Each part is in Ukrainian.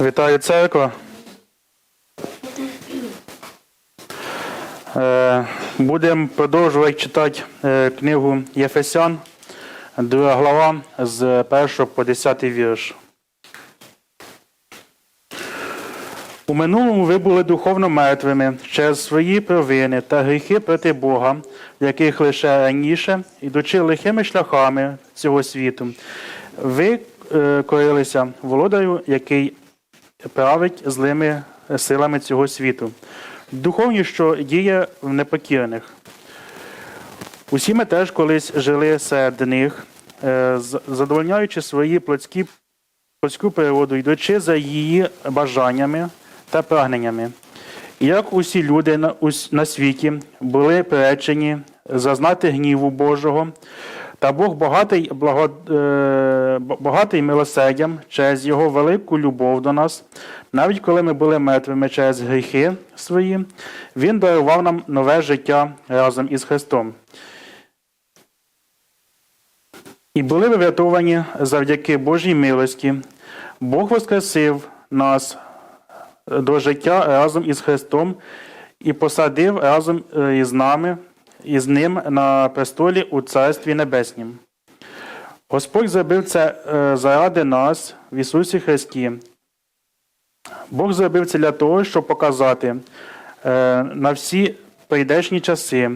Вітаю церква. Е, Будемо продовжувати читати е, книгу Єфесян, друга глава з 1 по 10 вірш. У минулому ви були духовно мертвими через свої провини та гріхи проти Бога, в яких лише раніше, ідучи лихими шляхами цього світу, ви е, корилися володарю, який править злими силами цього світу, духовні, що діє в непокірних. Усі ми теж колись жили серед них, е, задовольняючи свої плотські, плотську природу, йдучи за її бажаннями та прагненнями. Як усі люди на, на світі були приречені зазнати гніву Божого, та Бог багатий, благо, е, багатий милосердям через Його велику любов до нас, навіть коли ми були мертвими через гріхи свої, Він дарував нам нове життя разом із Христом. І були ви врятовані завдяки Божій милості. Бог воскресив нас до життя разом із Христом і посадив разом е, із нами, із ним на престолі у Царстві Небеснім. Господь зробив це е, заради нас в Ісусі Христі. Бог зробив це для того, щоб показати е, на всі прийдешні часи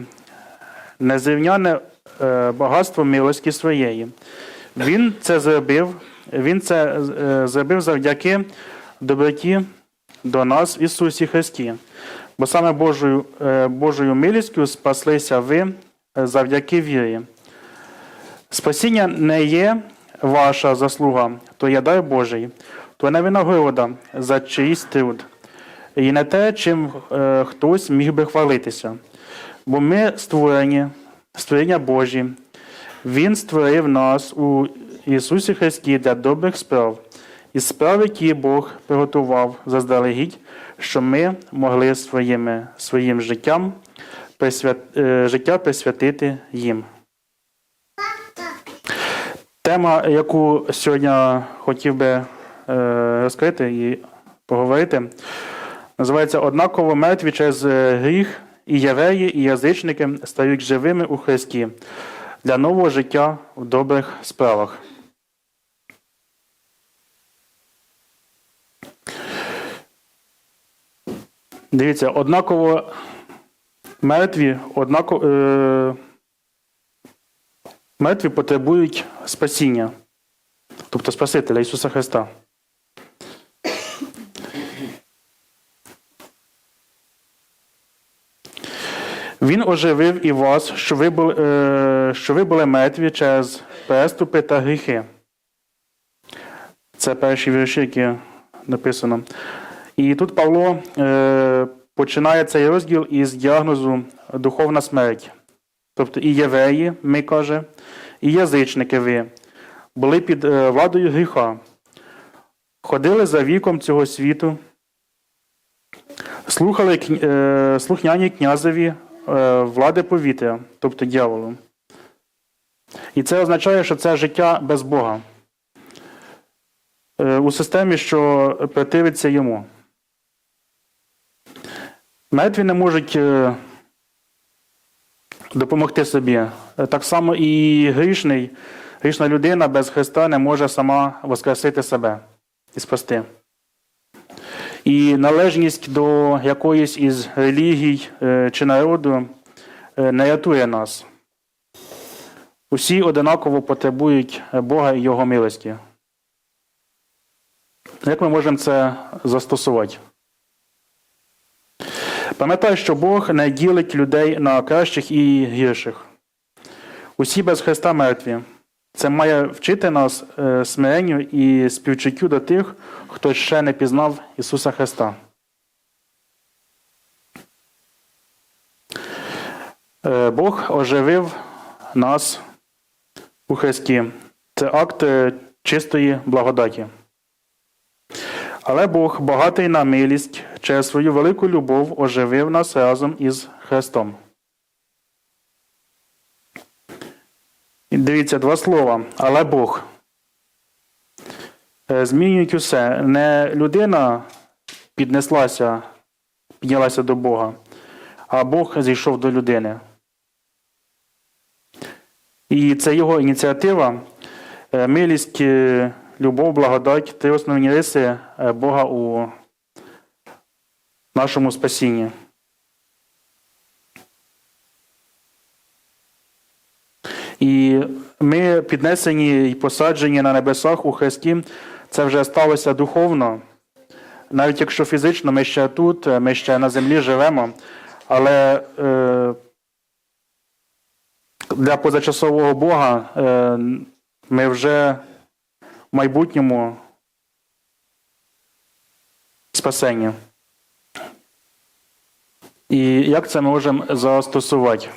незрівняне е, багатство милості своєї. Він це зробив, він це зробив завдяки доброті до нас в Ісусі Христі. Бо саме Божою, е, Божою милістю спаслися ви е, завдяки вірі. Спасіння не є ваша заслуга, то є дар Божий, то не винагорода за чиїсь труд. І не те, чим е, хтось міг би хвалитися. Бо ми створені, створення Божі. Він створив нас у Ісусі Христі для добрих справ, і справ, які Бог приготував заздалегідь, що ми могли своїми, своїм життям присвят, е, життя присвятити їм. Тема, яку сьогодні хотів би е, розкрити і поговорити, називається Однаково мертві через гріх і євреї, і язичники стають живими у Христі для нового життя в добрих справах. Дивіться, однаково мертві, однаково, е, мертві потребують спасіння, тобто Спасителя Ісуса Христа. Він оживив і вас, що ви були, е, що ви були мертві через переступи та гріхи. Це перші вірші, які написано. І тут Павло е, починає цей розділ із діагнозу духовна смерть. Тобто і євреї, ми каже, і язичники ви були під е, владою гріха, ходили за віком цього світу, слухали е, слухняні князеві е, влади повітря, тобто дьяволу. І це означає, що це життя без Бога е, у системі, що противиться йому. Мертві не можуть е, допомогти собі. Е, Так само і грішний, грішна людина без Христа не може сама воскресити себе і спасти. І належність до якоїсь із релігій е, чи народу не рятує нас. Усі одинаково потребують Бога і Його милості. Як ми можемо це застосувати? Пам'ятай, що Бог не ділить людей на кращих і гірших. Усі без Христа мертві. Це має вчити нас е, смиренню і співчуттю до тих, хто ще не пізнав Ісуса Христа. Е, Бог оживив нас у Христі. Це акт е, чистої благодаті. Але Бог, багатий на милість, через свою велику любов оживив нас разом із Христом. Дивіться два слова. Але Бог. е, змінюють усе. Не людина піднеслася, піднялася до Бога, а Бог зійшов до людини. І це його ініціатива, е, милість, е, любов, благодать три основні риси е, Бога у нашому спасінні. І ми піднесені і посаджені на небесах у Христі, це вже сталося духовно. Навіть якщо фізично ми ще тут, е, ми ще на землі живемо, але е, для позачасового Бога е, ми вже майбутньому спасені. І як це ми можемо застосувати?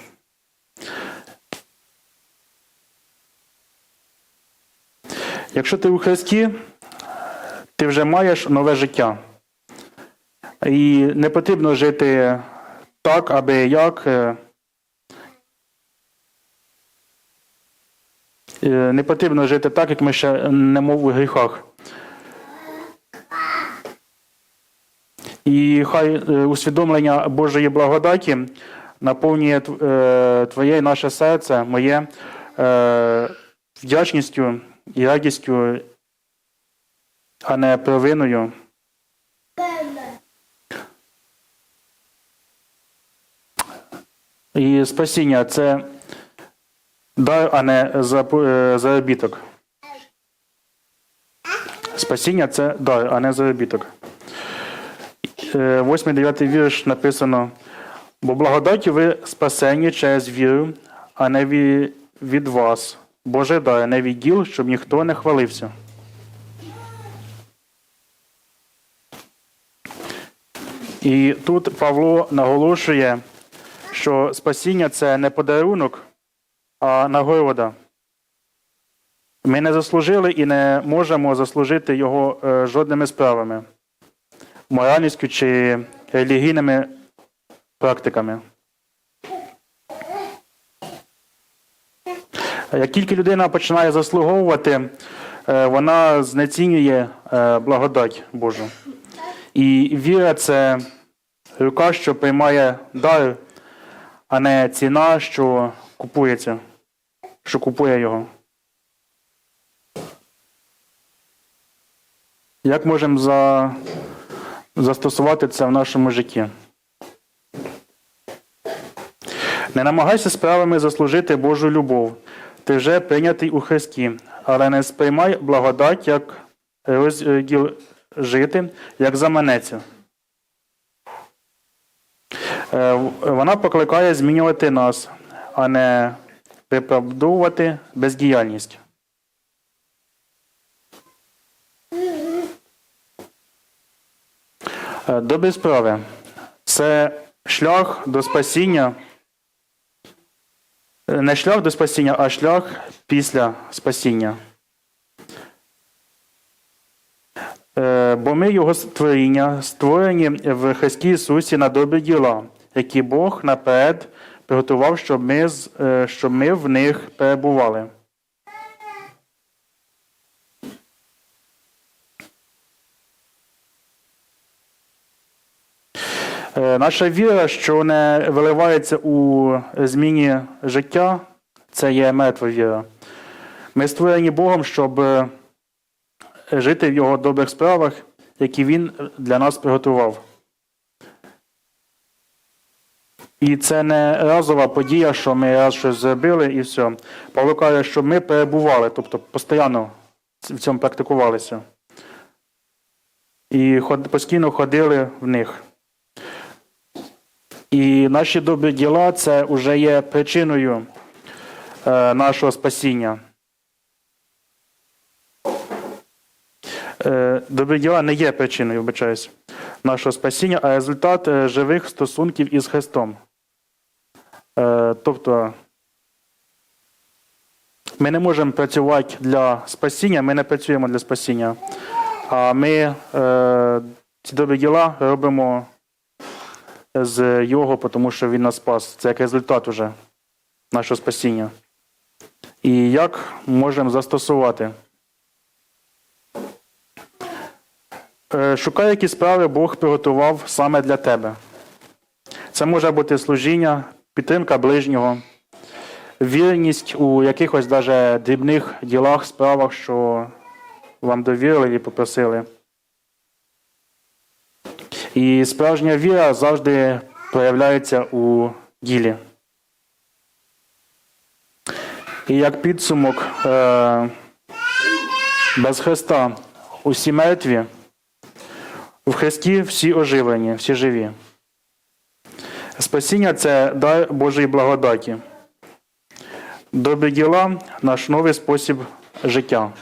Якщо ти у Христі, ти вже маєш нове життя. І не потрібно жити так, аби як. е, е, Не потрібно жити так, як ми ще не мов у гріхах. І хай е, усвідомлення Божої благодаті наповнює е, твоє і наше серце, моє е, вдячністю і радістю, а не провиною. І спасіння це дар, а не запо- е, заробіток. Спасіння це дар, а не заробіток. 8-9 вірш написано: бо благодаті ви спасені через віру, а не від вас. Боже дар, не від діл, щоб ніхто не хвалився. І тут Павло наголошує, що спасіння це не подарунок, а нагорода. Ми не заслужили і не можемо заслужити його е, жодними справами, моральністю чи релігійними практиками. Як тільки людина починає заслуговувати, е, вона знецінює е, благодать Божу. І віра це рука, що приймає дар, а не ціна, що купується, що купує його. Як можемо за... застосувати це в нашому житті? Не намагайся справами заслужити Божу любов. Ти вже прийнятий у Христі, але не сприймай благодать як розділ жити, як заманеться. Е, Вона покликає змінювати нас, а не виправдовувати бездіяльність. Е, Добрі справи це шлях до спасіння. Е, Не шлях до спасіння, а шлях після спасіння. Е, Бо ми його створіння, створені в Христі Ісусі на добрі діла, які Бог наперед приготував, щоб ми, е, щоб ми в них перебували. Е, Наша віра, що не виливається у зміні життя, це є мертва віра. Ми створені Богом, щоб е, жити в Його добрих справах, які Він для нас приготував. І це не разова подія, що ми раз щось зробили і все. Павло каже, щоб ми перебували, тобто постійно в цьому практикувалися. І постійно ходили в них. І наші добрі діла це вже є причиною е, нашого спасіння. Е, добрі діла не є причиною, вибачаюсь, нашого спасіння, а результат е, живих стосунків із Христом. Е, тобто ми не можемо працювати для спасіння, ми не працюємо для спасіння, а ми е, ці добрі діла робимо з Його, тому що Він нас спас. Це як результат уже нашого спасіння. І як можемо застосувати? Е, Шукай, які справи Бог приготував саме для тебе. Це може бути служіння, підтримка ближнього, вірність у якихось даже дрібних ділах, справах, що вам довірили і попросили. І справжня віра завжди проявляється у ділі. І як підсумок, е, без Христа усі мертві, в Христі всі оживлені, всі живі. Спасіння це дар Божої благодаті. Добрі діла наш новий спосіб життя.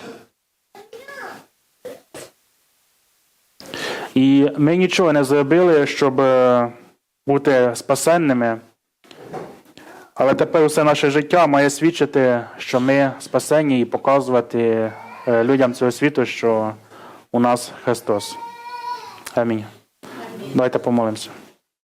І ми нічого не зробили, щоб е, бути спасенними. Але тепер усе наше життя має свідчити, що ми спасені і показувати е, людям цього світу, що у нас Христос. Амінь. Давайте помолимося.